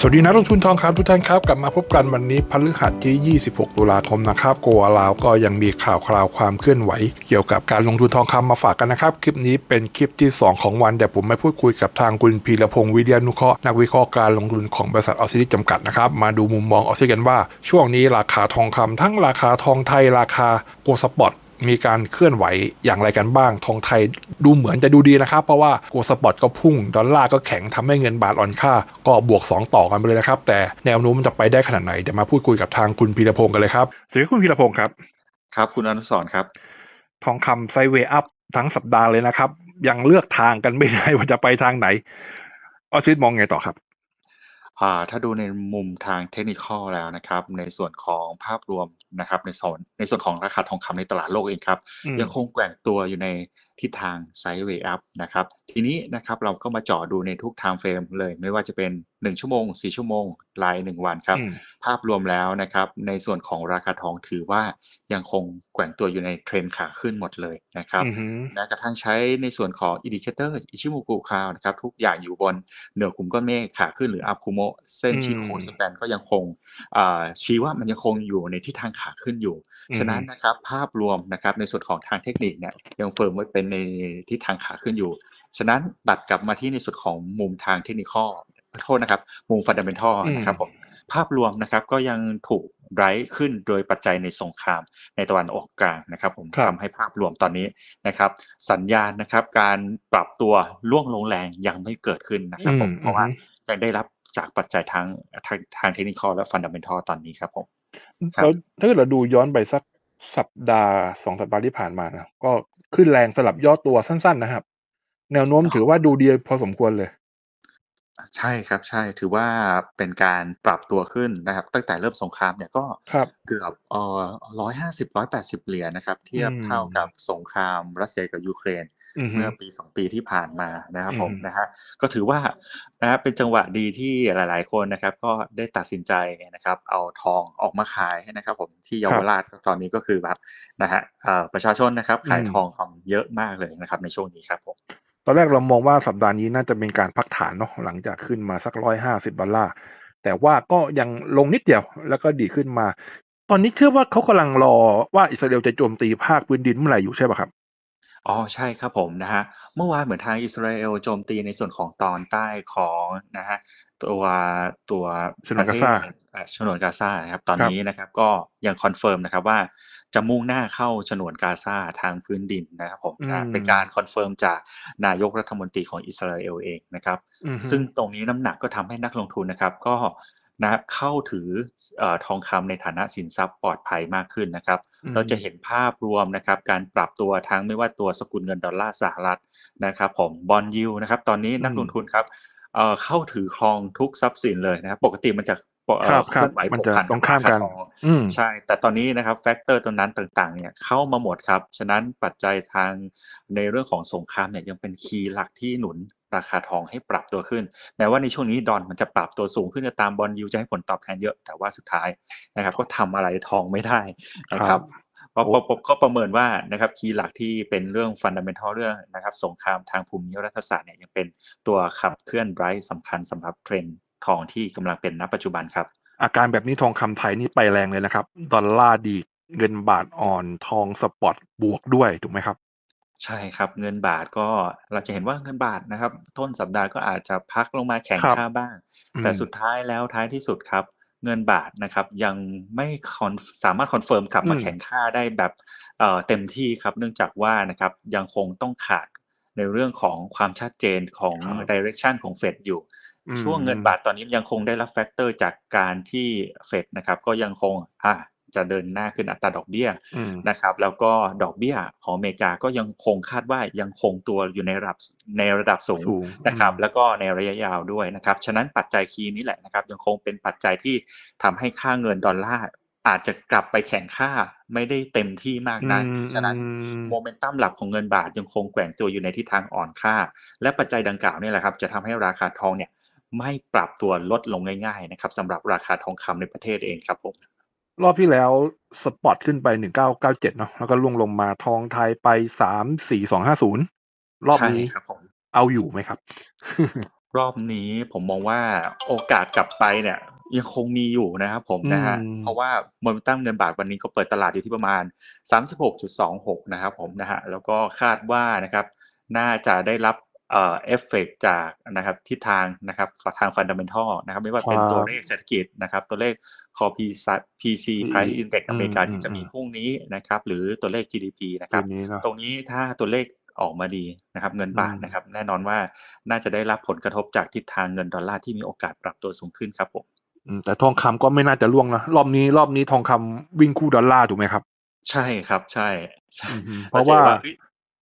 สวัสดีนักลงทุนทองคำทุกท่านครับ กลับมาพบกันวันนี้พฤหัสที่ 26 ตุลาคมนะครับโกอาลาวก็ยังมีข่าวคราวความเคลื่อนไหว เกี่ยวกับการลงทุนทองคำมาฝากกันนะครับ คลิปนี้เป็นคลิปที่ 2 ของวัน เดี๋ยวผมมาพูดคุยกับทางคุณพีรพงศ์วิทยานุเคราะห์นักวิเคราะห์การลงทุนของบริษัทออสซิลิจำกัดนะครับมาดูมุมมองออสซิลิกันว่า ช่วงนี้ราคาทองคำทั้งราคาทองไทยราคาโกลด์สปอต มีการเคลื่อนไหวอย่างไรกันบ้าง ทองไทยดูเหมือนจะดูดีนะครับ เพราะว่าโกลด์สปอตก็พุ่ง ดอลลาร์ก็แข็งทำให้เงินบาทอ่อนค่า ก็บวก 2 ต่อกันไปเลยนะครับ แต่แนวโน้มมันจะไปได้ขนาดไหน เดี๋ยวมาพูดคุยกับทางคุณพีรพงศ์กันเลยครับสวัสดีคุณพีรพงศ์ครับ ครับคุณอนุสรณ์ครับ ทองคำไซด์เวย์อัพทั้งสัปดาห์เลยนะครับ ยังเลือกทางกันไม่ได้ว่าจะไปทางไหนออสซิลมองไงต่อครับ อ่าถ้าดูในมุมทางเทคนิคอลแล้วนะครับ ในส่วนของภาพรวมนะครับ ในส่วนในส่วนของราคาทองคำในตลาดโลกเองครับ อืม ยังคงแกว่งตัวอยู่ใน ทิศทางไซด์เวย์อัพนะครับ ทีนี้นะครับเราก็มาเจาะดูในทุก time frame เลย ไม่ว่าจะเป็น 1 ชั่วโมง 4 ชั่วโมงราย 1 วันครับอืมภาพรวมแล้วนะครับ ในส่วนของราคาทองถือว่ายังคงแกว่งตัวอยู่ในเทรนขาขึ้นหมดเลยนะครับอือหือแม้กระทั่งใช้ในส่วนของ indicator อิชิมุกุคาวนะครับ ทุกอย่างอยู่บนเหนือกลุ่มก้อนเมฆขาขึ้นหรืออัพคุโมเส้นที่อืมโคสแปนก็ยังคงอ่าชี้ว่ามันยังคงอยู่ในทิศทางขาขึ้นอยู่อืมฉะนั้นนะครับภาพรวมนะครับในส่วนของทางเทคนิคเนี่ยยังเฟิร์มไว้เป็นในทิศทางขาขึ้นอยู่ ฉะนั้นตัดกลับมาที่ในส่วนของมุมทางเทคนิคโทษนะครับ มุมฟันดัมเบลทัลอืมนะครับผมภาพรวมนะครับก็ยังถูกไร้ขึ้นโดยปัจจัยในสงครามในตะวันออกกลางนะครับ ผมครับทำให้ภาพรวมตอนนี้นะครับ สัญญาณนะครับ การปรับตัวล่วงลงแรงยังไม่เกิดขึ้นนะครับผมอืมเพราะว่าอืมยังได้รับจากปัจจัยทางทางทางเทคนิคและฟันดัมเบลทัลตอนนี้ครับผมครับแล้วถ้าเกิดเราดูย้อนไปสัก สัปดาห์สองสัปดาห์ที่ผ่านมานะก็ขึ้นแรงสลับย่อตัวสั้น ๆ นะครับ แนวโน้มถือว่าดูดีพอสมควรเลย ใช่ครับใช่ถือว่าเป็นการปรับตัวขึ้นนะครับ ตั้งแต่เริ่มสงครามเนี่ยก็ครับเกือบเอ่อร้อยห้าสิบร้อยแปดสิบเหรียญนะครับ เทียบอืมเท่ากับสงครามรัสเซียกับยูเครนอือฮึ เมื่อปีสองปีที่ผ่านมานะครับผมอืมนะฮะก็ถือว่านะครับเป็นจังหวะดีที่หลาย ๆ คนนะครับ ก็ได้ตัดสินใจนะครับ เอาทองออกมาขายนะครับ ผมที่เยาวราชตอนนี้ก็คือแบบนะฮะเอ่อประชาชนนะครับ ขายทองคำเยอะมากเลยนะครับ ในช่วงนี้ครับผมตอนแรกเรามองว่าสัปดาห์นี้น่าจะเป็นการพักฐานเนาะหลังจากขึ้นมาสักร้อยห้าสิบดอลลาร์แต่ว่าก็ยังลงนิดเดียวแล้วก็ดีขึ้นมา ตอนนี้เชื่อว่าเขากำลังรอว่าอิสราเอลจะโจมตีภาคพื้นดินเมื่อไหร่อยู่ใช่ป่ะครับ อ๋อ ใช่ครับผมนะฮะเมื่อวานเหมือนทางอิสราเอลโจมตีในส่วนของตอนใต้ของนะฮะตัว ตัวฉนวนกาซาประเทศเอ่อฉนวนกาซานะครับ ตอนครับนี้นะครับก็ยังคอนเฟิร์มนะครับว่า จะมุ่งหน้าเข้าฉนวนกาซาทางพื้นดินนะครับผมนะ เป็นการคอนเฟิร์มจากนายกรัฐมนตรีของอิสราเอลเองนะครับ อือฮึ ซึ่งตรงนี้น้ำหนักก็ทำให้นักลงทุนนะครับ ก็ นะครับเข้าถือเอ่อทองคำในฐานะสินทรัพย์ปลอดภัยมากขึ้นนะครับอืมเราจะเห็นภาพรวมนะครับการปรับตัวทั้งไม่ว่าตัวสกุลเงินดอลลาร์สหรัฐนะครับผมบอลยูนะครับตอนนี้นักลงทุนครับเอ่อเข้าถือครองทุกทรัพย์สินเลยนะครับปกติมันจะเอ่อครับครับเคลื่อนไหวมันผูกจะพันตรงข้ามกันบรคทองอืมใช่ แต่ตอนนี้นะครับแฟกเตอร์ตัวนั้นต่างๆเนี่ยเข้ามาหมดครับ ฉะนั้นปัจจัยทางในเรื่องของสงครามเนี่ยยังเป็นคีย์หลักที่หนุน ราคาทองให้ปรับตัวขึ้น แม้ว่าในช่วงนี้ดอลมันจะปรับตัวสูงขึ้นตามบอลยูจะให้ผลตอบแทนเยอะ แต่ว่าสุดท้ายนะครับ ก็ทำอะไรทองไม่ได้นะคครัรับบเพราะโอ้เพราะเพราะก็ประเมินว่านะครับคีย์หลักที่เป็นเรื่องฟันดัมเบลทัลเรื่องนะครับสงครามทางภูมิรัฐศาสตร์เนี่ยยังเป็นตัวขับเคลื่อนไร้สำคัญสำหรับเทรนด์ทองที่กำลังเป็นณปัจจุบันครับ อาการแบบนี้ทองคำไทยนี่ไปแรงเลยนะครับ ดอลลาร์ดีดเงินบาทอ่อนทองสปอตบวกด้วยถูกไหมครับ ใช่ครับ เงินบาทก็ เราจะเห็นว่าเงินบาทนะครับ ต้นสัปดาห์ก็อาจจะพักลงมาแข็งครับ ค่าบ้าง อืมแต่สุดท้ายแล้วท้ายที่สุดครับ เงินบาทนะครับ ยังไม่คอนสามารถคอนเฟิร์มกลับมาอืมแข็งค่าได้แบบเอ่อเต็มที่ครับ เนื่องจากว่านะครับยังคงต้องขาดในเรื่องของความชัดเจนของ ครับ direction ของเฟดอยู่ อืมช่วงเงินบาทตอนนี้ยังคงได้รับแฟกเตอร์จากการที่เฟดนะครับ ก็ยังคงอะ จะเดินหน้าขึ้นอัตราดอกเบี้ยอืมนะครับ แล้วก็ดอกเบี้ยของอเมริกาก็ยังคงคาดว่ายังคงตัวอยู่ในระดับในระดับสูงสูงนะครับอืมแล้วก็ในระยะยาวด้วยนะครับ ฉะนั้นปัจจัยคีย์นี้แหละนะครับ ยังคงเป็นปัจจัยที่ทำให้ค่าเงินดอลลาร์อาจจะกลับไปแข็งค่าไม่ได้เต็มที่มากนักอืมฉะนั้นอืมโมเมนตัมหลักของเงินบาทยังคงแกว่งตัวอยู่ในทิศทางอ่อนค่า และปัจจัยดังกล่าวนี่แหละครับ จะทำให้ราคาทองเนี่ยไม่ปรับตัวลดลงง่ายๆนะครับสำหรับราคาทองคำในประเทศเองครับผม รอบที่แล้วสปอตขึ้นไปหนึ่งเก้าเก้าเจ็ดเนาะแล้วก็ล่วงลงมาทองไทยไปสามสี่สองห้าศูนย์รอบนี้ใช่ครับผมเอาอยู่ไหมครับ รอบนี้ผมมองว่าโอกาสกลับไปเนี่ย ยังคงมีอยู่นะครับผมนะฮะอืมเพราะว่าโมเมนตัมเงินบาทวันนี้ก็เปิดตลาดอยู่ที่ประมาณ 36.26 นะครับผมนะฮะแล้วก็คาดว่านะครับ น่าจะได้รับ เอ่อเอฟเฟกจากนะครับทิศทางนะครับทางฟันดัมเบลทัลนะครับไม่ว่าเป็นครับตัวเลขเศรษฐกิจนะครับตัวเลข Core PC Price Index อเมริกาที่จะมีพรุ่งนี้นะครับหรือตัวเลข GDP นะคคืรับนนี้เนาะตรงนี้ถ้าตัวเลขออกมาดีนะครับเงินบาทอืมนะครับแน่นอนว่าน่าจะได้รับผลกระทบจากทิศทางเงินดอลลาร์ที่มีโอกาสปรับตัวสูงขึ้นครับผมอืมแต่ทองคำก็ไม่น่าจะล่วงนะรอบนี้รอบนี้ทองคำวิ่งคู่ดอลลาร์ถูกไหมครับ ใช่ครับใช่ใช่อืมเพราะว่าเฮ้ย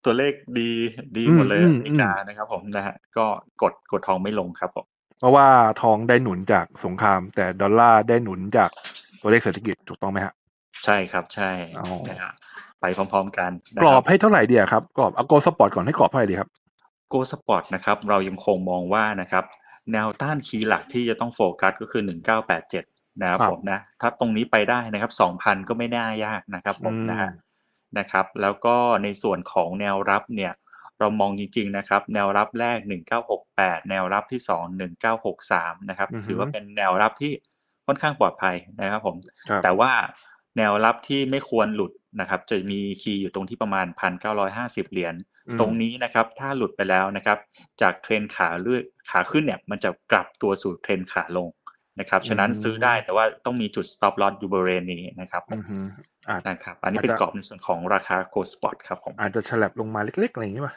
ตัวเลขดีดีหมดเลยอืมอเมริกานะครับผมนะฮะก็กดกดทองไม่ลงครับผมเพราะว่าทองได้หนุนจากสงคราม แต่ดอลลาร์ได้หนุนจากตัวเลขเศรษฐกิจถูกต้องไหมฮะใช่ครับใช่อ๋อนะฮะไปพร้อม ๆ กันนะกรคอรับบให้เท่าไหร่ดีอะครับกรอบเอาโกสปอร์ตก่อนให้กรอบเท่าไหร่ดีครับโกสปอร์ตนะครับเรายังคงมองว่านะครับแนวต้านคีย์หลักที่จะต้องโฟกัสก็คือ 1987 นะครับครับผมนะถ้าตรงนี้ไปได้นะครับ 2,000 ก็ไม่น่ายากนะครับผมนะฮะอืม นะครับ แล้วก็ในส่วนของแนวรับเนี่ยเรามองจริงๆนะครับ แนวรับแรก 1968 แนวรับที่ 2 1963 นะครับอือฮึถือว่าเป็นแนวรับที่ค่อนข้างปลอดภัยนะครับผมครับแต่ว่าแนวรับที่ไม่ควรหลุดนะครับ จะมีคีย์อยู่ตรงที่ประมาณ 1,950 เหรียญอืมตรงนี้นะครับ ถ้าหลุดไปแล้วนะครับ จากเทรนขาเลื่อยขาขึ้นเนี่ย มันจะกลับตัวสู่เทรนขาลง นะครับฉะนั้นซื้อได้แต่ว่าต้องมีจุด stop loss อยู่บริเวณนี้นะครับผมอือฮึอาจนะครับอันนี้เป็นอาจจะกรอบในส่วนของราคา Go Spot ครับผมอาจจะฉลับลงมาเล็กๆอะไรอย่างนี้ป่ะ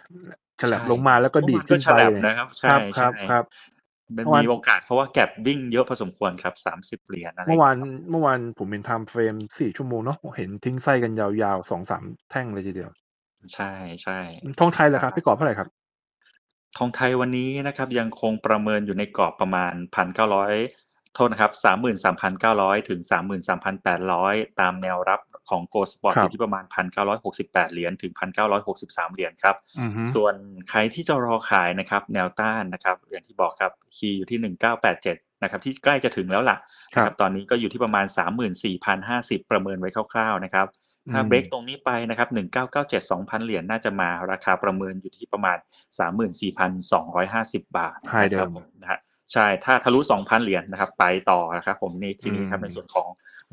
ฉลับใช่ลงมาแล้วก็ดีดขึ้นเมื่อวาไปก็ฉลับเลยนะครับคใช่รับคใช่รับครับมันเมื่อวานมีโอกาสเพราะว่าแก็บวิ่งเยอะพอสมควรครับ30เหรียญอะไรเมื่อวานเมื่อวานผมเป็นไทม์เฟรมสี่ชั่วโมงเนาะเห็นทิ้งไส้กันยาวๆสองสามแท่งเลยทีเดียว ใช่ใช่ทองไทยเหรอครับพี่กรอบเท่าไหร่ครับทองไทยวันนี้นะครับยังคงประเมินอยู่ในกรอบประมาณ1,900โทษนะครับ 33,900 ถึง 33,800 ตามแนวรับของ Go Spot ครับอยู่ที่ประมาณ 1,968 เหรียญถึง 1,963 เหรียญครับอือฮึส่วนใครที่จะรอขายนะครับ แนวต้านนะครับ อย่างที่บอกครับ คีย์อยู่ที่ 1987 นะครับ ที่ใกล้จะถึงแล้วล่ะครันะบครับ ตอนนี้ก็อยู่ที่ประมาณ 34,050 ประเมินไว้คร่าวๆนะครับถ้าอืมเบรกตรงนี้ไปนะครับ 1997 2,000 เหรียญน่าจะมาราคาประเมินอยู่ที่ประมาณ 34,250 บาทไฮเดินะครัมบผมนะฮะ ใช่ถ้าทะลุ2,000เหรียญนะครับ ไปต่อนะครับผมนี่ทีนี้ครับอืมในส่วนของ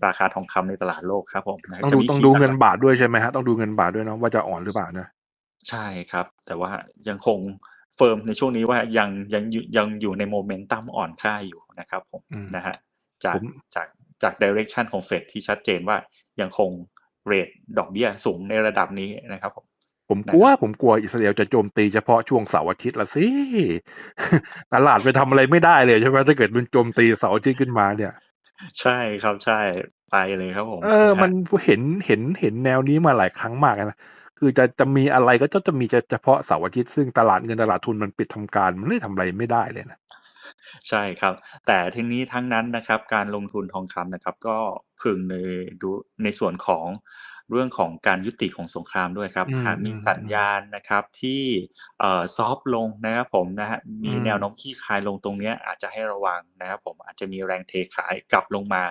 ราคาทองคำในตลาดโลกครับผมนะต้องจะดูมีต้องคีย์ดูหลักๆเงินบาทด้วยใช่ไหมฮะต้องดูเงินบาทด้วยเนาะว่าจะอ่อนหรือเปล่านะใช่ครับ แต่ว่ายังคงเฟิร์มในช่วงนี้ว่ายังยังอยู่ยังอยู่ในโมเมนตัมอ่อนค่าอยู่นะครับผมอืมนะฮะจากผมจากจากดิเรกชันของเฟดที่ชัดเจนว่ายังคงเรทดอกเบี้ยสูงในระดับนี้นะครับผม ผมกลัวผมกลัวอิสราเอลจะโจมตีเฉพาะช่วงเสาร์อาทิตย์ละสิตลาดไปทำอะไรไม่ได้เลยใช่ไหมถ้าเกิดมันโจมตีเสาร์อาทิตย์ขึ้นมาเนี่ย ใช่ครับใช่ไปเลยครับผมเออะฮะมันเห็นเห็นเห็นแนวนี้มาหลายครั้งมากนะคือจะจะมีอะไรก็จะจะมีเฉพาะเสาร์อาทิตย์ซึ่งตลาดเงินตลาดทุนมันปิดทำการมันเลยทำอะไรไม่ได้เลยนะใช่ครับ แต่ทีนี้ทั้งนั้นนะครับ การลงทุนทองคำนะครับ ก็พึงในดูในส่วนของ เรื่องของการยุติของสงครามด้วยครับอืมหากมีอืมสัญญาณนะครับที่เอ่อซอฟลงนะครับผมนะฮะมีอืมแนวโน้มขี้คายลงตรงเนี้ยอาจจะให้ระวังนะครับผมอาจจะมีแรงเทขายกลับลงมา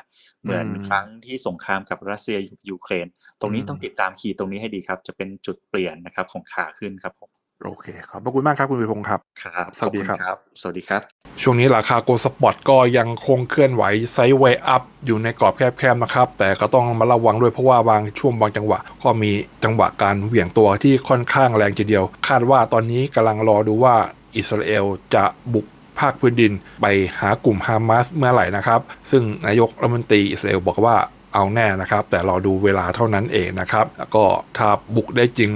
เหมือนครั้งที่สงครามกับรัสเซียยูเครน ตรงนี้ต้องติดตามคีย์ตรงนี้ให้ดีครับ จะเป็นจุดเปลี่ยนนะครับของขาขึ้นครับผม โอเคขอบพระคุณมากครับคุณวิพงศ์ครับครับสวัสดีครับขอณสวัสดีครับ ช่วงนี้ราคาโกลสปอตก็ยังคงเคลื่อนไหวไซด์เวย์อัพอยู่ในกรอบแคบๆนะครับ แต่ก็ต้องมาระวังด้วยเพราะว่าบางช่วงบางจังหวะ ก็มีจังหวะการเหวี่ยงตัวที่ค่อนข้างแรงทีเดียว คาดว่าตอนนี้กำลังรอดูว่าอิสราเอลจะบุกภาคพื้นดินไปหากลุ่มฮามาสเมื่อไหร่นะครับ ซึ่งนายกรัฐมนตรีอิสราเอลบอกว่า เอาแน่นะครับ แต่รอดูเวลาเท่านั้นเองนะครับแล้วก็ถ้าบุกได้จริง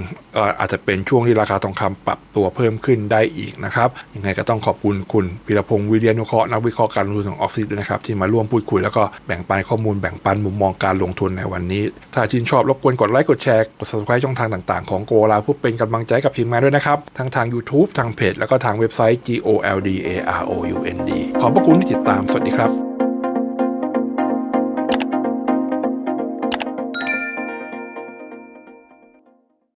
อาจจะเป็นช่วงที่ราคาทองคำปรับตัวเพิ่มขึ้นได้อีกนะครับยังไงก็ต้องขอบคุณคุณพิรพงศ์วิเรียนุเคราะห์นักวิเคราะห์การลงทุนของออกซิสด้วยนะครับที่มาร่วมพูดคุยแล้วก็แบ่งปันข้อมูลแบ่งปันมุมมองการลงทุนในวันนี้ ถ้าชื่นชอบรบกวนกดไลค์กดแชร์กด subscribe ช่องทางต่างๆของโกลาเพื่อเป็นกำลังใจกับทีมงานด้วยนะครับทั้งทาง YouTube ทางเพจแล้วก็ทางเว็บไซต์ G O L D A R O U N D ขอบพระคุณที่ติดตามสวัสดีครับ